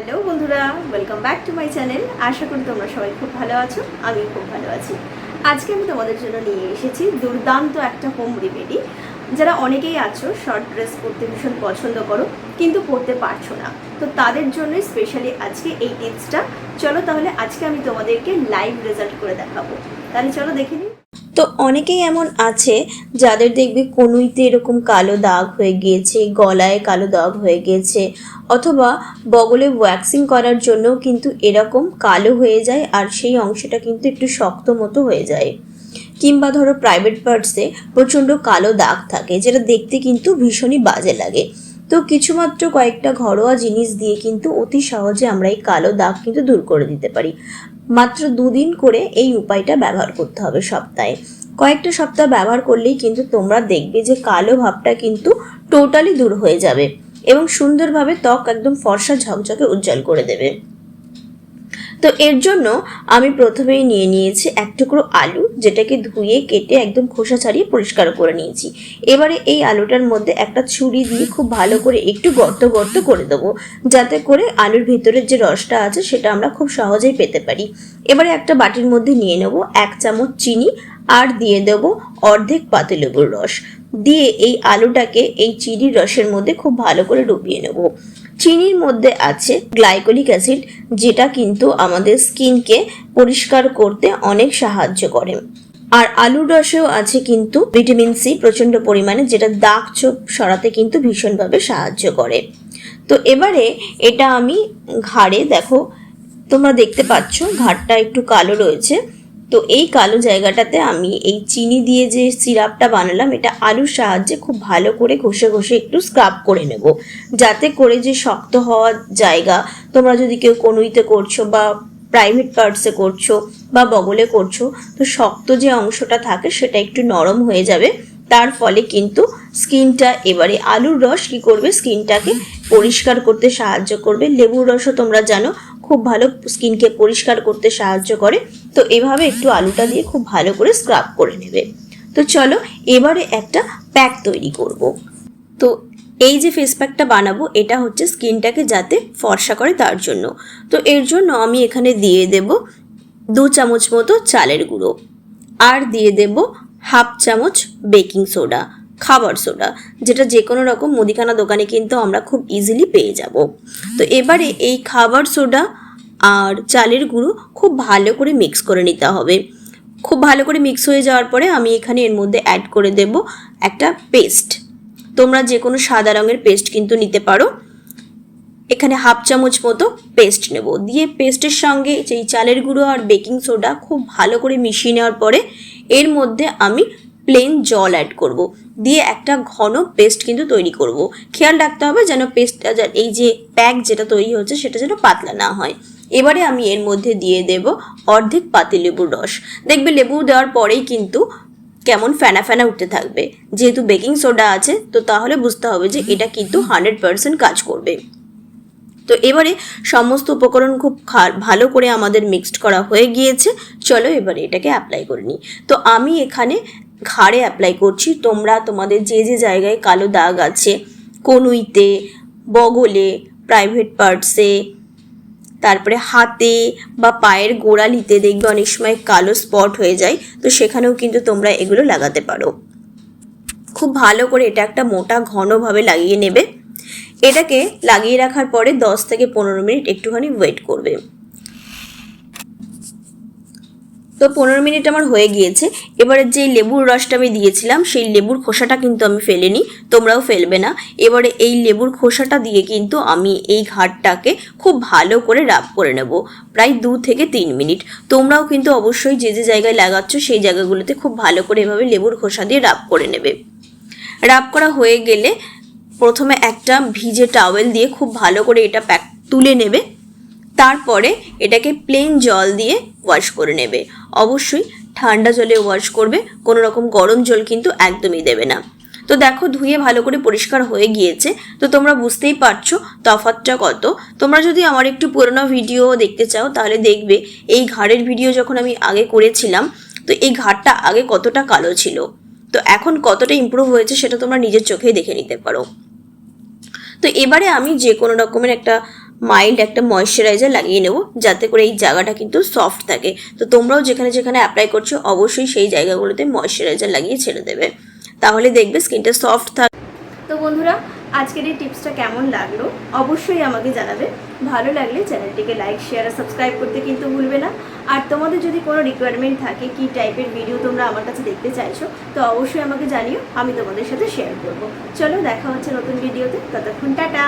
Hello বন্ধুরা welcome back to my channel আশা করি তোমরা সবাই খুব ভালো আছো আমি খুব ভালো আছি। আজকে আমি তোমাদের জন্য নিয়ে এসেছি দুর্দান্ত একটা হোম রেমেডি যারা অনেকেই আছো শর্ট ড্রেস পরতে ভীষণ পছন্দ করো, কিন্তু পরতে পারছ না। তো তাদের জন্য স্পেশালি আজকে এই টিপসটা চলো তাহলে আজকে আমি তোমাদেরকে লাইভ রেজাল্ট করে দেখাবো। তাহলে চলো দেখে নিই। তো অনেকেই এমন আছে যাদের দেখবে কনুইতে এরকম কালো দাগ হয়ে গিয়েছে, গলায় কালো দাগ হয়ে গিয়েছে, অথবা বগলে ওয়্যাক্সিং করার জন্য কিন্তু এরকম কালো হয়ে যায় আর সেই অংশটা কিন্তু একটু শক্ত মতো হয়ে যায়। কিংবা ধরো প্রাইভেট পার্টসে প্রচণ্ড কালো দাগ থাকে, যেটা দেখতে কিন্তু ভীষণই বাজে লাগে। তো কিছুমাত্র কয়েকটা ঘরোয়া জিনিস দিয়ে কিন্তু অতি সহজে আমরা এই কালো দাগ কিন্তু দূর করে দিতে পারি। মাত্র দুদিন করে এই উপায়টা ব্যবহার করতে হবে সপ্তাহে। কয়েকটা সপ্তাহ ব্যবহার করলেই কিন্তু তোমরা দেখবে যে কালো ভাবটা কিন্তু টোটালি দূর হয়ে যাবে এবং সুন্দরভাবে ত্বক একদম ফর্সা ঝকঝকে উজ্জ্বল করে দেবে। তো এর জন্য আমি প্রথমেই নিয়ে নিয়েছি এক টুকরো আলু, যেটাকে ধুয়ে কেটে একদম খোসা ছাড়িয়ে পরিষ্কার করে নিয়েছি। এবারে এই আলুটার মধ্যে একটা ছুরি দিয়ে খুব ভালো করে একটু গর্ত গর্ত করে দেবো, যাতে করে আলুর ভিতরের যে রসটা আছে সেটা আমরা খুব সহজেই পেতে পারি। এবারে একটা বাটির মধ্যে নিয়ে নেব এক চামচ চিনি আর দিয়ে দেব অর্ধেক পাতিলেবুর রস। দিয়ে এই আলুটাকে এই চিনির রসের মধ্যে খুব ভালো করে ডুবিয়ে নেব। চিনির মধ্যে আছে গ্লাইকোলিক অ্যাসিড, যেটা কিন্তু আমাদের স্কিনকে পরিষ্কার করতে অনেক সাহায্য করে। আর আলুর রসেও আছে কিন্তু ভিটামিন সি প্রচণ্ড পরিমাণে, যেটা দাগ ছোপ সরাতে কিন্তু ভীষণভাবে সাহায্য করে। তো এবারে এটা আমি ঘাড়ে, দেখো, তোমরা দেখতে পাচ্ছ, ঘাড়টা একটু কালো রয়েছে। তো এই কালো জায়গাটাতে আমি এই চিনি দিয়ে যে সিরাপটা বানালাম, এটা আলুর সাহায্যে খুব ভালো করে ঘষে ঘষে একটু স্ক্রাব করে নেব। যাতে করে যে শক্ত হওয়ার জায়গা, তোমরা যদি কেউ কনুইতে করছ বা প্রাইভেট পার্টসে করছ বা বগলে করছ, তো শক্ত যে অংশটা থাকে সেটা একটু নরম হয়ে যাবে। তার ফলে কিন্তু স্কিনটা এবারে আলুর রস কি করবে? স্কিনটাকে পরিষ্কার করতে সাহায্য করবে। লেবুর রসও তোমরা জানো, খুব ভালো স্কিনকে পরিষ্কার করতে সাহায্য করে। তো এভাবে একটু আলুটা দিয়ে খুব ভালো করে স্ক্রাব করে নেবে। তো চলো, এবারে একটা প্যাক তৈরি করব। তো এই যে ফেস প্যাকটা বানাবো, এটা হচ্ছে স্কিনটাকে যাতে ফর্সা করে তার জন্য। তো এর জন্য আমি এখানে দিয়ে দেব দু চামচ মতো চালের গুঁড়ো আর দিয়ে দেব হাফ চামচ বেকিং সোডা, খাবার সোডা, যেটা যে কোনো রকম মুদিখানা দোকানে কিন্তু আমরা খুব ইজিলি পেয়ে যাব। তো এবারে এই খাবার সোডা আর চালের গুঁড়ো খুব ভালো করে মিক্স করে নিতে হবে। খুব ভালো করে মিক্স হয়ে যাওয়ার পরে আমি এখানে এর মধ্যে অ্যাড করে দেব একটা পেস্ট তোমরা যে কোনো সাদা রঙের পেস্ট কিন্তু নিতে পারো। এখানে হাফ চামচ মতো পেস্ট নেব। দিয়ে পেস্টের সঙ্গে যেই চালের গুঁড়ো আর বেকিং সোডা খুব ভালো করে মিশিয়ে নেওয়ার পরে এর মধ্যে আমি প্লেন জল অ্যাড করব। দিয়ে একটা ঘন পেস্ট কিন্তু তৈরি করব। খেয়াল রাখতে হবে যেন পেস্টটা এই যে প্যাক যেটা তৈরি হচ্ছে সেটা যেন পাতলা না হয়। এবারে আমি এর মধ্যে দিয়ে দেব অর্ধেক পাতিলেবুর রস। দেখবে লেবু দেওয়ার পরেই কিন্তু কেমন ফেনা ফেনা উঠতে থাকবে। যেহেতু বেকিং সোডা আছে, তো তাহলে বুঝতে হবে যে এটা কিন্তু হান্ড্রেড পার্সেন্ট কাজ করবে। তো এবারে সমস্ত উপকরণ খুব ভালো করে আমাদের মিক্সড করা হয়ে গিয়েছে। চলো এবারে এটাকে অ্যাপ্লাই করে নিই। তো আমি এখানে ঘাড়ে অ্যাপ্লাই করছি। তোমরা তোমাদের যে যে জায়গায় কালো দাগ আছে, কনুইতে, বগলে প্রাইভেট পার্টসে তারপরে হাতে বা পায়ের গোড়ালিতে দেখবে অনেক সময় কালো স্পট হয়ে যায়। তো সেখানেও কিন্তু তোমরা এগুলো লাগাতে পারো। খুব ভালো করে এটা একটা মোটা ঘনভাবে লাগিয়ে নেবে। এটাকে লাগিয়ে রাখার পরে দশ থেকে পনেরো মিনিট একটুখানি ওয়েট করবে। তো পনেরো মিনিট আমার হয়ে গিয়েছে। এবারে যে লেবুর রসটা আমি দিয়েছিলাম, সেই লেবুর খোসাটা কিন্তু আমি ফেলিনি, তোমরাও ফেলবে না। এবারে এই লেবুর খোসাটা দিয়ে কিন্তু আমি এই ঘাটটাকে খুব ভালো করে রাব করে নেব, প্রায় দু থেকে তিন মিনিট। তোমরাও কিন্তু অবশ্যই যে যে জায়গায় লাগাচ্ছ, সেই জায়গাগুলোতে খুব ভালো করে এভাবে লেবুর খোসা দিয়ে রাব করে নেবে। রাব করা হয়ে গেলে প্রথমে একটা ভিজে টাওয়েল দিয়ে খুব ভালো করে এটা প্যাক তুলে নেবে। তারপরে এটাকে প্লেন জল দিয়ে ওয়াশ করে নেবে। অবশ্যই ঠান্ডা জলে ওয়াশ করবে, কোনো রকম গরম জল কিন্তু একদমই দেবে না। তো দেখো ধুয়ে ভালো করে পরিষ্কার হয়ে গিয়েছে। তো তোমরা বুঝতেই পারছ তফাতটা কত। তোমরা যদি আমার একটু পুরোনো ভিডিও দেখতে চাও, তাহলে দেখবে এই ঘাড়ের ভিডিও যখন আমি আগে করেছিলাম, তো এই ঘাড়টা আগে কতটা কালো ছিল। তো এখন কতটা ইমপ্রুভ হয়েছে সেটা তোমরা নিজের চোখেই দেখে নিতে পারো। তো এবারে আমি যে কোনো রকমের একটা মাইল্ড একটা ময়শ্চারাইজার লাগিয়ে নেব, যাতে করে এই জায়গাটা কিন্তু সফট থাকে। তো তোমরাও যেখানে যেখানে অ্যাপ্লাই করছ, অবশ্যই সেই জায়গাগুলোতে ময়শ্চারাইজার লাগিয়ে ছেড়ে দেবে। তাহলে দেখবে স্কিনটা সফট থাক। তো বন্ধুরা, আজকের এই টিপসটা কেমন লাগল? অবশ্যই আমাকে জানাবে। ভালো লাগলে চ্যানেলটিকে লাইক শেয়ার আর সাবস্ক্রাইব করতে কিন্তু ভুলবে না। আর তোমাদের যদি কোনো রিকোয়ারমেন্ট থাকে, কি টাইপের ভিডিও তোমরা আমার কাছে দেখতে চাইছো, তো অবশ্যই আমাকে জানিও, আমি তোমাদের সাথে শেয়ার করব। চলো, দেখা হচ্ছে নতুন ভিডিওতে ততক্ষণ টাটা!